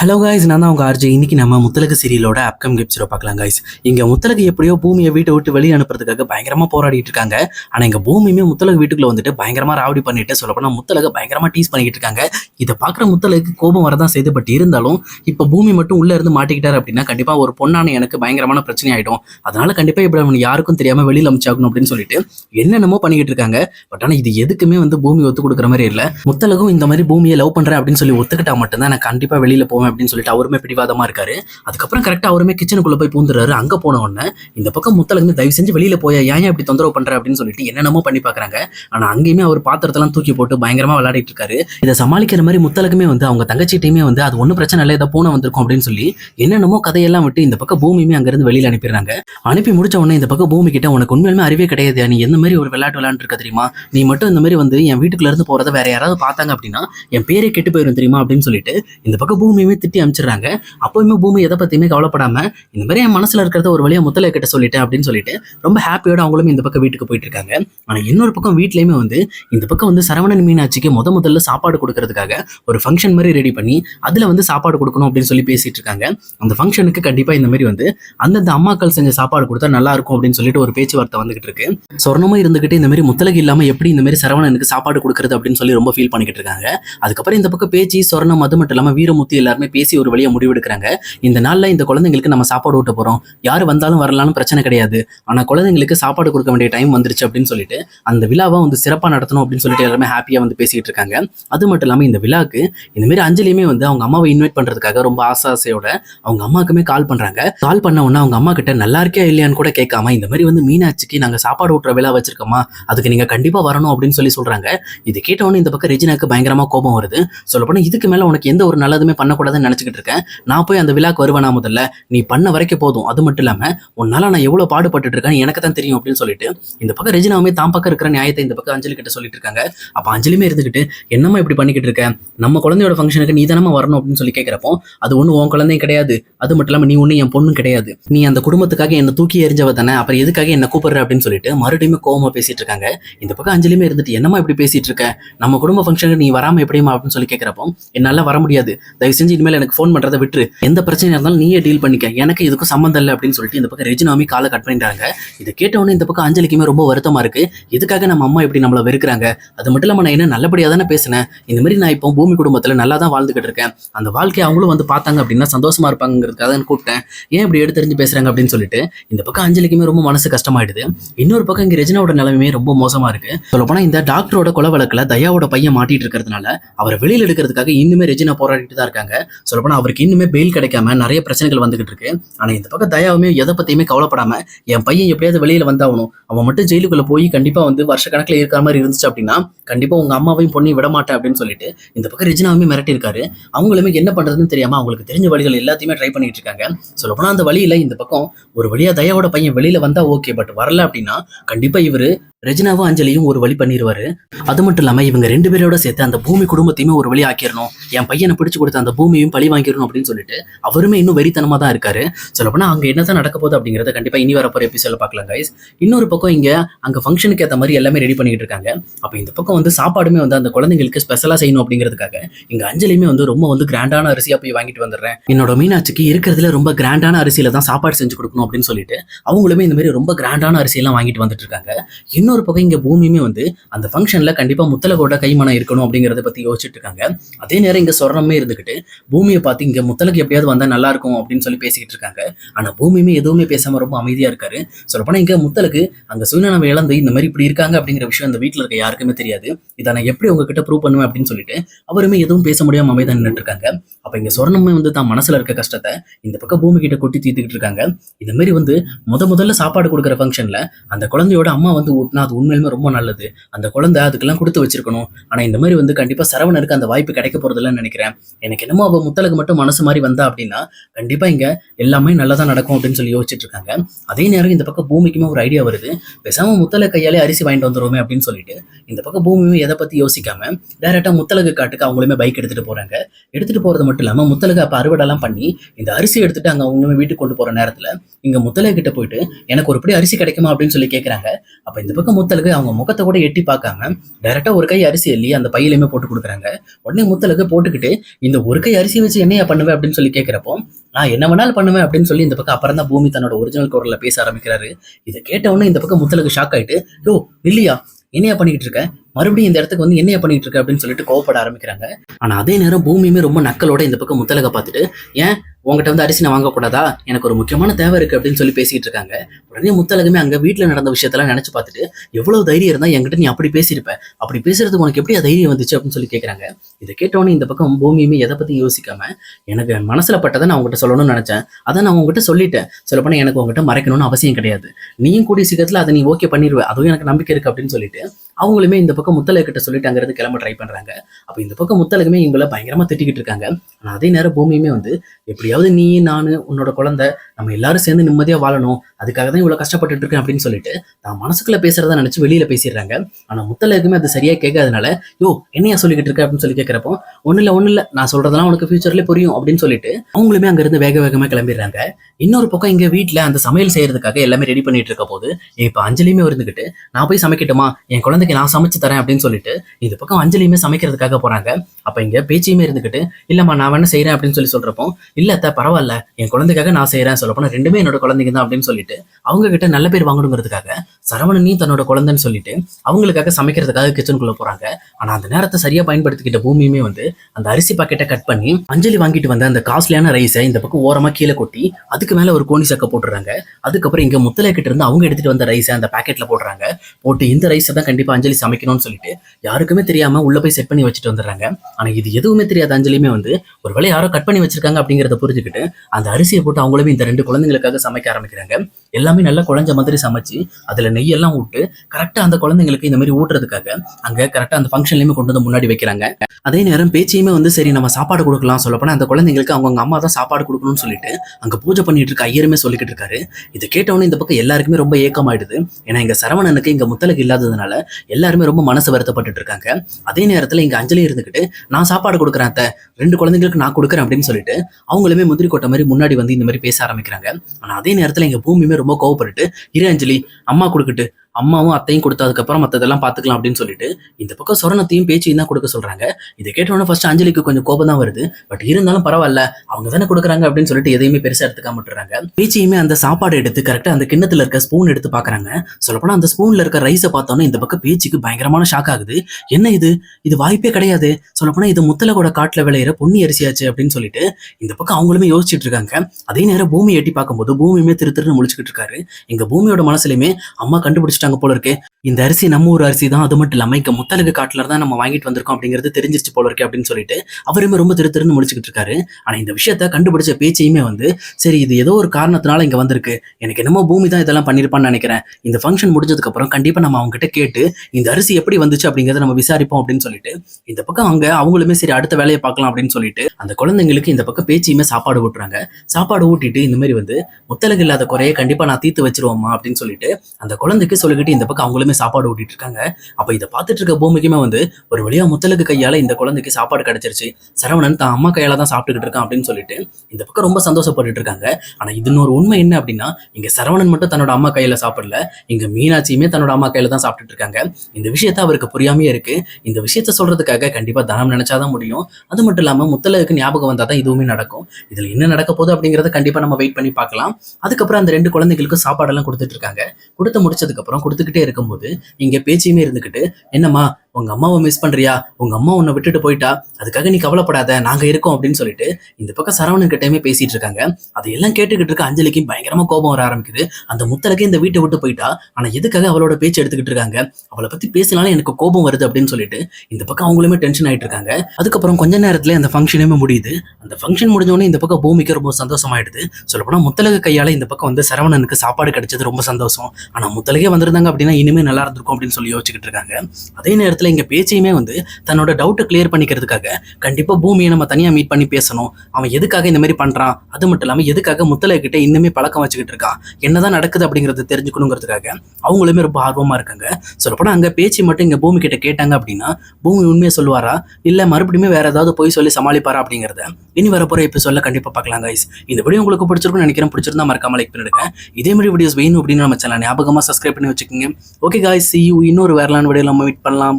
Hello guys நான் தான் உங்கள் ஆர்ஜி இன்னைக்கு நம்ம முத்தலகு சீரியலோட அப்கம் கிப்ஸில் பார்க்கலாம் காய்ஸ் இங்கே முத்தலகு எப்படியோ பூமியை வீட்டை விட்டு வெளியே அனுப்புறதுக்காக பயங்கரமாக போராடிட்டு இருக்காங்க. ஆனால் எங்கள் பூமியுமே முத்தலகு வீட்டுக்குள்ள வந்துட்டு பயங்கரமாக ராவடி பண்ணிட்டு சொல்லப்போனால் முத்தலக பயங்கரமாக டீஸ் பண்ணிக்கிட்டு இருக்காங்க. இதை பார்க்குற முத்தலகு கோபம் வரதான் செய்து பட் இருந்தாலும் இப்போ பூமி மட்டும் உள்ளே இருந்து மாட்டிக்கிட்டார் அப்படின்னா கண்டிப்பாக ஒரு பொண்ணான எனக்கு பயங்கரமான பிரச்சனை ஆகிடும் அதனால கண்டிப்பாக இப்படி அவன் யாருக்கும் தெரியாமல் வெளியில் அமைச்சாகணும் அப்படின்னு சொல்லிட்டு என்னென்னமோ பண்ணிக்கிட்டு இருக்காங்க. பட் ஆனால் இது எதுக்குமே வந்து பூமி ஒத்து கொடுக்குற மாதிரி இல்லை. முத்தலகும் இந்த மாதிரி பூமியை லவ் பண்ணுறேன் அப்படின்னு சொல்லி ஒத்துக்கிட்டா மட்டும்தான் நான் கண்டிப்பாக வெளியில் போவேன் அப்படின்னு சொல்லிட்டு அவருமே பிடிவாதமா இருக்காரு. அதுக்கப்புறம் கரெக்டா அவருமே கிச்சனுக்குள்ளே போய் பூந்துறாரு அங்க போன உடனே இந்த பக்கம் முத்தலகுமே தயவு செஞ்சு வெளியில போய் ஏன் இப்படி தொந்தரவு பண்ற? அப்படின்னு சொல்லிட்டு என்னென்னமோ பண்ணி பாக்குறாங்க. ஆனா அங்கேயுமே அவர் பாத்திரத்தெல்லாம் தூக்கி போட்டு பயங்கரமா விளையாடிட்டு இருக்காரு. இதை சமாளிக்கிற மாதிரி முத்தலகுமே வந்து அவங்க தங்கச்சிட்டையுமே வந்து அது ஒன்றும் பிரச்சனை இல்லை ஏதோ பூனை வந்திருக்கும் அப்படின்னு சொல்லி என்னென்னமோ கதையெல்லாம் விட்டு இந்த பக்கம் பூமியுமே அங்கேருந்து வெளியில் அனுப்பிடுறாங்க. அனுப்பி முடிச்ச உடனே இந்த பக்கம் பூமி கிட்ட உனக்கு உண்மையுமே அறிவே கிடையாது நீ எந்த மாதிரி ஒரு விளையாட்டு விளையாண்டு இருக்க தெரியுமா? நீ மட்டும் இந்த மாதிரி வந்து என் வீட்டுக்குள்ள இருந்து போறத வேற யாராவது பார்த்தாங்க அப்படின்னா என் பேரே கெட்டு போயிடும் தெரியுமா? அப்படின்னு சொல்லிட்டு இந்த பக்கம் பூமியுமே திட்டி அனுப்பிச்சிடுறாங்க அப்போயுமே பூமி எதை பத்தியுமே கவலைப்படாம இந்த மாதிரி என் மனசுல இருக்கிறத ஒரு வழியா முத்தலை கிட்ட சொல்லிட்டேன் அப்படின்னு சொல்லிட்டு ரொம்ப ஹாப்பியோட அவங்களும் இந்த பக்கம் வீட்டுக்கு போயிட்டு இருக்காங்க. ஆனா இன்னொரு பக்கம் வீட்லயுமே வந்து இந்த பக்கம் வந்து சரவணன் மீனாட்சிக்கு முத முதல்ல சாப்பாடு கொடுக்கறதுக்காக ஒரு ஃபங்க்ஷன் மாதிரி ரெடி பண்ணி அதுல வந்து சாப்பாடு கொடுக்கணும் அப்படின்னு சொல்லி பேசிட்டு இருக்காங்க. அந்த ஃபங்க்ஷனுக்கு கண்டிப்பா இந்த மாதிரி வந்து அந்தந்த அம்மாக்கள் செஞ்ச சாப்பாடு கொடுத்தா நல்லா இருக்கும் அப்படின்னு சொல்லிட்டு ஒரு பேச்சுவார்த்தை வந்துகிட்டு இருக்கு. சொர்ணமும் இருந்துகிட்டு இந்த மாதிரி முத்தலகு இல்லாம எப்படி இந்த மாதிரி சரவணனுக்கு சாப்பாடு கொடுக்கறது அப்படின்னு சொல்லி ரொம்ப ஃபீல் பண்ணிக்கிட்டு இருக்காங்க. அதுக்கப்புறம் இந்த பக்கம் பேச்சு சொர்ணம் அது மட்டும் இல்லாம வீரமுத்து எல்லாரும் பேசி ஒரு வழியா முடிவெடுக்கிறாங்க. இந்த நாள்ல இந்த குழந்தைங்களுக்கு நம்ம சாப்பாடு ஊட்ட போறோம். யார் வந்தாலும் வரலாம்னு பிரச்சனை கிடையாது. ஆனா குழந்தைங்களுக்கு சாப்பாடு கொடுக்க வேண்டிய டைம் வந்துருச்சு அப்படின்னு சொல்லிட்டு அந்த விழாவை வந்து சிறப்பா நடத்தணும் அப்படின்னு சொல்லிட்டு எல்லாருமே ஹாப்பியா வந்து பேசிகிட்டு இருக்காங்க. அது மட்டும் இல்லாம இந்த விழாக்கு இந்த மாதிரி அஞ்சலியுமே வந்து அவங்க அம்மாவை இன்வைட் பண்றதுக்காக ரொம்ப ஆசை ஆசையோட அவங்க அம்மாக்குமே கால் பண்றாங்க. கால் பண்ண உடனே அவங்க அம்மா கிட்ட நல்லா இருக்கே இல்லையான்னு கூட கேட்காம இந்த மாதிரி வந்து மீனாட்சிக்கு நாங்க சாப்பாடு ஊட்டுற விழா வச்சிருக்கோமா? அதுக்கு நீங்க கண்டிப்பா வரணும் அப்படின்னு சொல்லி சொல்றாங்க. இது கேட்ட உடனே இந்த பக்கம் ரெஜினாக்கு பயங்கரமா கோபம் வருது. சொல்லப்போனால் இதுக்கு மேல உனக்கு எந்த ஒரு நல்லதுமே பண்ணக்கூடாது கூடாதுன்னு நினச்சிக்கிட்டு இருக்கேன். நான் போய் அந்த விழாக்கு வருவேனா முதல்ல? நீ பண்ண வரைக்கும் போதும். அது மட்டும் இல்லாமல் உன்னால் நான் எவ்வளவு பாடுபட்டுட்டு இருக்கேன்னு எனக்கு தான் தெரியும் அப்படின்னு சொல்லிட்டு இந்த பக்கம் ரெஜினாவுமே தான் பக்கம் இருக்கிற நியாயத்தை இந்த பக்கம் அஞ்சலி கிட்ட சொல்லிட்டு இருக்காங்க. அப்போ அஞ்சலியுமே இருந்துகிட்டு என்னம்மா இப்படி பண்ணிக்கிட்டு இருக்க? நம்ம குழந்தையோட ஃபங்க்ஷனுக்கு நீ தானே வரணும் அப்படின்னு சொல்லி கேட்கிறப்போ அது ஒன்றும் உன் குழந்தையும் கிடையாது. அது மட்டும் இல்லாமல் நீ ஒன்றும் என் பொண்ணும் கிடையாது. நீ அந்த குடும்பத்துக்காக என்னை தூக்கி எறிஞ்சவ தானே? அப்புறம் எதுக்காக என்ன கூப்பிடுற அப்படின்னு சொல்லிட்டு மறுபடியும் கோவமாக பேசிட்டு இருக்காங்க. இந்த பக்கம் அஞ்சலியுமே இருந்துட்டு என்னம்மா இப்படி பேசிட்டு இருக்க? நம்ம குடும்ப ஃபங்க்ஷனுக்கு நீ வராம எப்படிமா அப்படின்னு சொல்லி கேட்கிறப்போ என்னால வர முடியாது. தயவு செஞ்சு இனிமேல் எனக்கு ஃபோன் பண்ணுறதை விட்டு எந்த பிரச்சனையாக இருந்தாலும் நீயே டீல் பண்ணிக்க. எனக்கு இதுக்கும் சம்மந்தம் இல்லை அப்படின்னு சொல்லிட்டு இந்த பக்கம் ரெஜினாமி காலை கட் பண்ணிட்டாங்க. இதை கேட்ட உடனே இந்த பக்கம் அஞ்சலிக்குமே ரொம்ப வருத்தமாக இருக்கு. இதுக்காக நம்ம அம்மா இப்படி நம்மளை வெறுக்கிறாங்க? அது மட்டும் இல்லாம நான் என்ன நல்லபடியாக தானே பேசினேன். இந்த மாதிரி நான் இப்போ பூமி குடும்பத்தில் நல்லா தான் வாழ்ந்துகிட்டு இருக்கேன். அந்த வாழ்க்கையை அவங்களும் வந்து பார்த்தாங்க அப்படின்னா சந்தோஷமா இருப்பாங்கிறதுக்காக தான் கூப்பிட்டேன். ஏன் இப்படி எடுத்தறிஞ்சு பேசுறாங்க அப்படின்னு சொல்லிட்டு இந்த பக்கம் அஞ்சலிக்குமே ரொம்ப மனசு கஷ்டமாயிடுது. இன்னொரு பக்கம் இங்கே ரெஜினாவோட நிலைமையுமே ரொம்ப மோசமாக இருக்கு. சொல்லப்போனால் இந்த டாக்டரோட கொலை வழக்கில் தயாவோட பையன் மாட்டிட்டு இருக்கிறதுனால அவரை வெளியில் எடுக்கிறதுக்காக இன்னுமே ரெஜினா போராடிட்டு தான் இருக்காங்க. சொல்லப்போனால் அவருக்கு இன்னுமே பெயில் கிடைக்காம நிறைய பிரச்சனைகள் வந்துகிட்டு இருக்கு. ஆனால் இந்த பக்கம் தயாவுமே எதை பத்தியுமே கவலைப்படாம என் பையன் எப்படியாவது வெளியில் வந்தாகணும். அவன் மட்டும் ஜெயிலுக்குள்ளே போய் கண்டிப்பாக வந்து வருஷ கணக்கில் இருக்கிற மாதிரி இருந்துச்சு அப்படின்னா கண்டிப்பாக உங்கள் அம்மாவையும் பொண்ணையும் விட மாட்டேன் அப்படின்னு சொல்லிட்டு இந்த பக்கம் ரெஜினாவுமே மிரட்டி இருக்காரு. அவங்களுமே என்ன பண்ணுறதுன்னு தெரியாம அவங்களுக்கு தெரிஞ்ச வழிகள் எல்லாத்தையுமே ட்ரை பண்ணிட்டு இருக்காங்க. சொல்லப்போனால் அந்த வழியில் இந்த பக்கம் ஒரு வழியா தயாவோட பையன் வெளியில் வந்தால் ஓகே பட் வரல அப்படின்னா கண்டிப்பாக இவரு ரெஜினாவும் அஞ்சலியும் ஒரு வழி பண்ணிடுவாரு அது மட்டும் இல்லாம இவங்க ரெண்டு பேரோட சேர்த்து அந்த பூமி குடும்பத்தையுமே ஒரு வழி ஆக்கிடணும் என் பையனை பிடிச்சு கொடுத்த அந்த பூமியும் பழி வாங்கிடணும் அப்படின்னு சொல்லிட்டு அவருமே இன்னும் வெறித்தனமா தான் இருக்காரு. சொல்லப்போனா அங்க என்னதான் நடக்க போகுது அப்படிங்கறத கண்டிப்பா இனி வரப்போற எபிசோட பார்க்கலாம் கைஸ் இன்னொரு பக்கம் இங்க அங்க ஃபங்க்ஷனுக்கு ஏற்ற மாதிரி எல்லாமே ரெடி பண்ணிட்டு இருக்காங்க. அப்போ இந்த பக்கம் வந்து சாப்பாடுமே வந்து அந்த குழந்தைங்களுக்கு ஸ்பெஷலா செய்யணும் அப்படிங்கிறதுக்காக இங்க அஞ்சலியுமே வந்து ரொம்ப வந்து கிராண்டான அரிசியா போய் வாங்கிட்டு வந்துடுறேன். என்னோட மீனாட்சிக்கு இருக்கிறதுல ரொம்ப கிராண்டான அரிசியில தான் சாப்பாடு செஞ்சு கொடுக்கணும் அப்படின்னு சொல்லிட்டு அவங்களுமே இந்த மாதிரி ரொம்ப கிராண்டான அரிசியெல்லாம் வாங்கிட்டு வந்துட்டு இருக்காங்க. இன்னும் இன்னொரு பக்கம் இங்கே பூமியுமே வந்து அந்த ஃபங்க்ஷனில் கண்டிப்பாக முத்தலகோட கைமணம் இருக்கணும் அப்படிங்கறத பற்றி யோசிச்சுட்டு இருக்காங்க. அதே நேரம் இங்கே சொரணமே இருந்துகிட்டு பூமியை பார்த்து இங்கே முத்தலகு எப்படியாவது வந்தா நல்லா இருக்கும் அப்படின்னு சொல்லி பேசிக்கிட்டு இருக்காங்க. ஆனா பூமியுமே எதுவுமே பேசாமல் ரொம்ப அமைதியா இருக்காரு. சொல்லப்போனால் இங்கே முத்தலுக்கு அங்க சுயநலம் இழந்து இந்த மாதிரி இப்படி இருக்காங்க அப்படிங்கிற விஷயம் அந்த வீட்டில் இருக்க யாருக்குமே தெரியாது. இதை நான் எப்படி உங்ககிட்ட ப்ரூவ் பண்ணுவேன் அப்படின்னு சொல்லிட்டு அவருமே எதுவும் பேச முடியாம அமைதியாக நின்றுட்டு இருக்காங்க. அப்ப இங்கே சொர்ணமே வந்து தான் மனசுல இருக்க கஷ்டத்தை இந்த பக்கம் பூமி கிட்ட கொட்டி தீர்த்துக்கிட்டு இருக்காங்க. இந்த மாதிரி வந்து முத முதல்ல சாப்பாடு கொடுக்குற ஃபங்க்ஷனில் அந்த குழந்தையோட அம்மா வந்து ஊட்டினா அது உண்மையிலுமே ரொம்ப நல்லது. அந்த குழந்தை அதுக்கெல்லாம் கொடுத்து வச்சிருக்கணும். ஆனா இந்த மாதிரி வந்து கண்டிப்பா சரவணருக்கு அந்த வாய்ப்பு கிடைக்க போறதில்லன்னு நினைக்கிறேன். எனக்கு என்னமோ அவள் முத்தலுக்கு மட்டும் மனசு மாதிரி வந்தா அப்படின்னா கண்டிப்பா இங்க எல்லாமே நல்லதா நடக்கும் அப்படின்னு சொல்லி யோசிச்சுட்டு இருக்காங்க. அதே நேரம் இந்த பக்கம் பூமிக்குமே ஒரு ஐடியா வருது. பெசாம முத்தலை கையாலே அரிசி வாங்கிட்டு வந்துருவோமே அப்படின்னு சொல்லிட்டு இந்த பக்கம் பூமியுமே எதை பத்தி யோசிக்காம டைரக்டா முத்தலகு காட்டுக்கு அவங்களுமே பைக் எடுத்துட்டு போறாங்க. எடுத்துட்டு போறது மட்டும் இல்லாம முத்தலகு அப்ப அறுவடைலாம் பண்ணி இந்த அரிசி எடுத்துட்டு அங்க அவங்களுமே வீட்டுக்கு கொண்டு போற நேரத்துல இங்க முத்தலை கிட்ட போயிட்டு எனக்கு ஒரு படி அரிசி கிடைக்குமா அப்படின்னு சொல்லி கேட்குறாங்க அப்ப இந்த பக்கம் முத்தலுக்கு அவங்க முகத்தை கூட எட்டி பார்க்காம டைரக்டா ஒரு கை அரிசி எல்லி அந்த பையிலையுமே போட்டு கொடுக்குறாங்க. உடனே முத்தலுக்கு போட்டுக்கிட்டு இந்த ஒரு கை அரிசி வச்சு என்னையா பண்ணுவேன் அப்படின்னு சொல்லி கேட்கிறப்போ நான் என்ன வேணாலும் பண்ணுவேன் அப்படின்னு சொல்லி இந்த பக்கம் அப்புறம் தான் பூமி தன்னோட ஒரிஜினல் குரலில் பேச ஆரம்பிக்கிறாரு. இதை கேட்ட உடனே இந்த பக்கம் முத்தலுக்கு ஷாக் ஆயிட்டு யோ இல்லையா? என்னையா பண்ணிக்கிட்டு இருக்க? மறுபடியும் இந்த இடத்துக்கு வந்து என்ன பண்ணிட்டு இருக்க அப்படின்னு சொல்லிட்டு கோவப்பட ஆரம்பிக்கிறாங்க. ஆனா அதே நேரம் பூமியுமே ரொம்ப நக்கலோட இந்த பக்கம் முத்தலக பார்த்துட்டு ஏன்? உங்ககிட்ட வந்து அரிசி நான் வாங்கக்கூடாதா எனக்கு ஒரு முக்கியமான தேவை இருக்கு அப்படின்னு சொல்லி பேசிட்டு இருக்காங்க. உடனே முத்தலகமே அங்க வீட்டுல நடந்த விஷயத்தெல்லாம் நினைச்சு பார்த்துட்டு எவ்வளவு தைரியம் இருந்தா என்கிட்ட நீ அப்படி பேசியிருப்ப. அப்படி பேசுறதுக்கு உனக்கு எப்படி தைரியம் வந்துச்சு? அப்படின்னு சொல்லி கேக்குறாங்க. இதை கேட்டவொடனே இந்த பக்கம் பூமியுமே எதை பத்தி யோசிக்காம எனக்கு என் மனசுல பட்டதை நான் உங்ககிட்ட சொல்லணும்னு நினைச்சேன். அதை நான் உங்ககிட்ட சொல்லிட்டேன். சொல்லப்போனா எனக்கு உங்ககிட்ட மறைக்கணும்னு அவசியம் கிடையாது. நீயும் கூடிய சீக்கிரத்துல அதை நீ ஓகே பண்ணிடுவேன் அதுவும் எனக்கு நம்பிக்கை இருக்கு அப்படின்னு சொல்லிட்டு அவங்களுமே இந்த பக்கம் முத்தலை கிட்ட சொல்லிட்டு அங்கிருந்து கிளம்ப ட்ரை பண்ணுறாங்க அப்போ இந்த பக்கம் முத்தலகுமே இவங்கள பயங்கரமாக திட்டிக்கிட்டு இருக்காங்க. ஆனால் அதே நேரம் பூமியுமே வந்து எப்படியாவது நீ நான் உன்னோட குழந்தை நம்ம எல்லாரும் சேர்ந்து நிம்மதியாக வாழணும். அதுக்காக தான் இவ்வளோ கஷ்டப்பட்டுட்டு இருக்கேன் அப்படின்னு சொல்லிட்டு தான் மனசுக்குள்ள பேசுறதா நினச்சி வெளியில பேசிடுறாங்க. ஆனால் முத்தலகுமே அது சரியாக கேட்காதனால யோ என்னையா சொல்லிக்கிட்டு இருக்க? அப்படின்னு சொல்லி கேட்குறப்போ ஒன்றும் இல்லை ஒன்றும் இல்லை. நான் சொல்றதெல்லாம் உனக்கு ஃபியூச்சர்லேயே புரியும். அப்படின்னு சொல்லிட்டு அவங்களுமே அங்கேருந்து வேக வேகமாக கிளம்பிடுறாங்க. இன்னொரு பக்கம் இங்கே வீட்டில் அந்த சமையல் செய்யறதுக்காக எல்லாமே ரெடி பண்ணிட்டு இருக்க போது இப்போ அஞ்சலியுமே இருந்துக்கிட்டு நான் போய் சமைக்கட்டுமா? என் குழந்தைக்கு நான் சமைச்சு தரேன் அப்படின்னு சொல்லிட்டு இது பக்கம் அஞ்சலியுமே சமைக்கிறதுக்காக போறாங்க. அப்ப இங்க பேச்சியுமே இருந்துகிட்டு இல்லம்மா நான் வேணா செய்யறேன் அப்படின்னு சொல்லி சொல்றப்போ இல்ல பரவாயில்ல. என் குழந்தைக்காக நான் செய்யறேன் சொல்லப்போனா ரெண்டுமே என்னோட குழந்தைங்க தான் அப்படின்னு சொல்லிட்டு அவங்க கிட்ட நல்ல பேர் வாங்கணுங்கிறதுக்காக சரவணனையும் தன்னோட குழந்தைன்னு சொல்லிட்டு அவங்களுக்காக சமைக்கிறதுக்காக கிச்சனுக்குள்ள போறாங்க. ஆனா அந்த நேரத்தை சரியா பயன்படுத்திக்கிட்ட பூமியுமே வந்து அந்த அரிசி பாக்கெட்டை கட் பண்ணி அஞ்சலி வாங்கிட்டு வந்த அந்த காஸ்ட்லியான ரைஸை இந்த பக்கம் ஓரமா கீழே கொட்டி அதுக்கு மேல ஒரு கோணி சக்க போட்டுறாங்க. அதுக்கப்புறம் இங்க முத்தலை கிட்ட இருந்து அவங்க எடுத்துட்டு வந்த ரைஸை அந்த பாக்கெட்ல போடுறாங்க. போட்டு இந்த ரைஸை தான் கண்டிப்பா அஞ்சலி சமைக்கணும்னு சொல்லிட்டு யாருக்குமே தெரியாம உள்ள போய் செட் பண்ணி வச்சுட்டு வந்துடுறாங்க. ஆனா இது எதுவுமே தெரியாத அஞ்சலியுமே வந்து ஒருவேளை யாரோ கட் பண்ணி வச்சிருக்காங்க அப்படிங்கறத புரிஞ்சுக்கிட்டு அந்த அரிசியை போட்டு அவங்களுமே இந்த ரெண்டு குழந்தைங்களுக்காக சமைக்க ஆரம்பிக்கிறாங்க. எல்லாமே நல்லா குழஞ்ச மாதிரி சமைச்சு அதுல நெய்யெல்லாம் விட்டு கரெக்டா அந்த குழந்தைங்களுக்கு இந்த மாதிரி ஊட்டுறதுக்காக அங்க கரெக்டா அந்த ஃபங்க்ஷன்லயுமே கொண்டு வந்து முன்னாடி வைக்கிறாங்க. அதே நேரம் பேச்சையுமே வந்து சரி நம்ம சாப்பாடு கொடுக்கலாம் சொல்லப்போனா அந்த குழந்தைங்களுக்கு அவங்க அம்மா தான் சாப்பாடு கொடுக்கணும்னு சொல்லிட்டு அங்க பூஜை பண்ணிட்டு இருக்க ஐயருமே சொல்லிக்கிட்டு இருக்காரு. இதை கேட்டவொன்னே இந்த பக்கம் எல்லாருக்குமே ரொம்ப ஏக்கமாயிடுது. ஏன்னா இங்கே சரவணனுக்கு இங்க முத்தலுக்கு இல்லாததுனால எல்லாருமே ரொம்ப மனசு வருத்தப்பட்டுட்டு இருக்காங்க. அதே நேரத்தில் இங்க அஞ்சலி இருந்துகிட்டு நான் சாப்பாடு கொடுக்குறேன் அத்தை. ரெண்டு குழந்தைங்களுக்கு நான் கொடுக்குறேன் அப்படின்னு சொல்லிட்டு அவங்களுமே முந்திரி கொட்டை மாதிரி முன்னாடி வந்து இந்த மாதிரி பேச ஆரம்பிக்கிறாங்க. ஆனா அதே நேரத்துல இங்கே பூமியுமே ரொம்ப கோவப்பட்டுட்டு இரு அஞ்சலி அம்மா கொடுக்கட்டு. அம்மாவும் அத்தையும் கொடுத்ததுக்கப்புறம் மற்றதெல்லாம் பார்த்துக்கலாம் அப்படின்னு சொல்லிட்டு இந்த பக்கம் சொரணத்தையும் பேச்சையும் தான் கொடுக்க சொல்றாங்க. இதை கேட்டோன்னே ஃபர்ஸ்ட் அஞ்சலிக்கு கொஞ்சம் கோபம் தான் வருது. பட் இருந்தாலும் பரவாயில்ல அவங்க தானே கொடுக்குறாங்க அப்படின்னு சொல்லிட்டு எதையுமே பெருசா எடுத்துக்காம விட்டுறாங்க. பேச்சையுமே அந்த சாப்பாடு எடுத்து கரெக்டாக அந்த கிண்ணத்துல இருக்க ஸ்பூன் எடுத்து பாக்குறாங்க. சொல்லப்போனா அந்த ஸ்பூன்ல இருக்க ரைஸை பார்த்தோன்னே இந்த பக்கம் பேச்சுக்கு பயங்கரமான ஷாக் ஆகுது. என்ன இது? இது வாய்ப்பே கிடையாது. சொல்லப்போனா இது முத்தலகோட காட்டுல விளையிற பொன்னி அரிசியாச்சு அப்படின்னு சொல்லிட்டு இந்த பக்கம் அவங்களுமே யோசிச்சுட்டு இருக்காங்க. அதே நேரம் பூமி எட்டி பார்க்கும்போது பூமியுமே திரு திருன்னு முழிச்சுக்கிட்டு இருக்காரு. எங்கள் பூமியோட மனசுலையுமே அம்மா கண்டுபிடிச்சிட்டாங்க போல இருக்கு. இந்த அரிசி நம்ம ஊர் அரிசி தான் அது மட்டும் இல்லாம இங்க முத்தலகு காட்டுல தான் நம்ம வாங்கிட்டு வந்திருக்கோம் அப்படிங்கிறது தெரிஞ்சிருச்சு போல இருக்கு அப்படின்னு சொல்லிட்டு அவருமே ரொம்ப திரு திருன்னு முடிச்சுக்கிட்டு இருக்காரு. ஆனா இந்த விஷயத்த கண்டுபிடிச்ச பேச்சையுமே வந்து சரி இது ஏதோ ஒரு காரணத்தினால இங்க வந்திருக்கு. எனக்கு என்னமோ பூமி தான் இதெல்லாம் பண்ணிருப்பான்னு நினைக்கிறேன். இந்த ஃபங்க்ஷன் முடிஞ்சதுக்கு அப்புறம் கண்டிப்பா நம்ம அவங்க கிட்ட கேட்டு இந்த அரிசி எப்படி வந்துச்சு அப்படிங்கறத நம்ம விசாரிப்போம் அப்படின்னு சொல்லிட்டு இந்த பக்கம் அங்க அவங்களுமே சரி அடுத்த வேலையை பார்க்கலாம் அப்படின்னு சொல்லிட்டு அந்த குழந்தைங்களுக்கு இந்த பக்கம் பேச்சையுமே சாப்பாடு ஊட்டுறாங்க. சாப்பாடு ஊட்டிட்டு இந்த மாதிரி வந்து முத்தலகு இல்லாத குறைய கண்டிப்பா நான் தீர்த்து வச்சிருவோமா அப்படின்னு சொல்லிட்டு அந்த குழந்தைக்கு சொல்லிக்கிட்டு இந்த பக்கம் அவங்களுமே சாப்பாடு ஊட்டிட்டு இருக்காங்க அப்ப இதை பார்த்துட்டு இருக்க பூமிக்குமே வந்து ஒரு வழியா முத்தலுக்கு கையால இந்த குழந்தைக்கு சாப்பாடு கிடைச்சிருச்சு. சரவணன் தான் அம்மா கையால தான் சாப்பிட்டுக்கிட்டு இருக்கான் அப்படின்னு சொல்லிட்டு இந்த பக்கம் ரொம்ப சந்தோஷப்பட்டுட்டு இருக்காங்க ஆனா இது இன்னொரு உண்மை என்ன அப்படின்னா இங்க சரவணன் மட்டும் தன்னோட அம்மா கையில சாப்பிடல இங்க மீனாட்சியுமே தன்னோட அம்மா கையில தான் சாப்பிட்டுட்டு இருக்காங்க இந்த விஷயத்த அவருக்கு புரியாமே இருக்கு. இந்த விஷயத்த சொல்றதுக்காக கண்டிப்பா தனம் நினைச்சாதான் முடியும். அது மட்டும் இல்லாம முத்தலுக்கு ஞாபகம் வந்தா தான் இதுவுமே நடக்கும். இதுல என்ன நடக்க போகுது அப்படிங்கறத கண்டிப்பா நம்ம வெயிட் பண்ணி பார்க்கலாம். அதுக்கப்புறம் அந்த ரெண்டு குழந்தைகளுக்கும் சாப்பாடெல்லாம் கொடுத்துட்டு இருக்காங்க கொடுத்து முடிச்சதுக்கு அப்புறம் கொடுத்துக்கிட்டே இருக்கும்போது இங்க பேச்சையுமே இருந்துகிட்டு என்னம்மா உங்க அம்மாவை மிஸ் பண்றியா? உங்க அம்மா உன்னை விட்டுட்டு போயிட்டா? அதுக்காக நீ கவலைப்படாத நாங்க இருக்கோம் அப்படின்னு சொல்லிட்டு இந்த பக்கம் சரவணன் கிட்டயுமே பேசிட்டு இருக்காங்க. அதையெல்லாம் கேட்டுக்கிட்டு இருக்க அஞ்சலிக்கு பயங்கரமா கோபம் வர ஆரம்பிக்குது. அந்த முத்தலக்கே இந்த வீட்டை விட்டு போயிட்டா. ஆனா எதுக்காக அவளோட பேச்சு எடுத்துக்கிட்டு இருக்காங்க? அவளை பத்தி பேசினாலும் எனக்கு கோபம் வருது அப்படின்னு சொல்லிட்டு இந்த பக்கம் அவங்களுமே டென்ஷன் ஆயிட்டு இருக்காங்க. அதுக்கப்புறம் கொஞ்ச நேரத்துல அந்த ஃபங்க்ஷனுமே முடியுது. அந்த ஃபங்க்ஷன் முடிஞ்ச உடனே இந்த பக்கம் பூமிக்கு ரொம்ப சந்தோஷமாயிடுது. சொல்லப்போனா முத்தலக கையால இந்த பக்கம் வந்து சரவணனுக்கு சாப்பாடு கிடைச்சது ரொம்ப சந்தோஷம். ஆனா முத்தலகே வந்திருந்தாங்க அப்படின்னா இனிமே நல்லா இருந்திருக்கும் அப்படின்னு சொல்லி யோசிச்சுக்கிட்டு இருக்காங்க. அதே நேரத்தில் இடத்துல இங்கே பேச்சையுமே வந்து தன்னோட டவுட்டை கிளியர் பண்ணிக்கிறதுக்காக கண்டிப்பா பூமியை நம்ம தனியா மீட் பண்ணி பேசணும். அவன் எதுக்காக இந்த மாதிரி பண்றான்? அது மட்டும் இல்லாம எதுக்காக முத்தலை கிட்ட இன்னுமே பழக்கம் வச்சுக்கிட்டு இருக்கான்? என்னதான் நடக்குது அப்படிங்கறத தெரிஞ்சுக்கணுங்கிறதுக்காக அவங்களுமே ரொம்ப ஆர்வமா இருக்காங்க. சொல்லப்போனா அங்க பேச்சு மட்டும் இங்க பூமி கிட்ட கேட்டாங்க அப்படின்னா பூமி உண்மையை சொல்லுவாரா? இல்ல மறுபடியுமே வேற ஏதாவது போய் சொல்லி சமாளிப்பாரா அப்படிங்கறத இனி வரப்போறை இப்போ சொல்ல கண்டிப்பா பார்க்கலாம் கைஸ் இந்த வீடியோ உங்களுக்கு பிடிச்சிருக்கும்னு நினைக்கிறேன். பிடிச்சிருந்தா மறக்காம லைக் பண்ணிடுங்க. இதே மாதிரி வீடியோஸ் வேணும் அப்படின்னு நம்ம சேனல் ஞாபகமா சப்ஸ்கிரைப் பண்ணி வச்சுக்கோங்க. ஓகே காய்ஸ் சி யூ இன்னொரு வேறலான வீடியோ நம்ம மீட் பண்ணலாம்.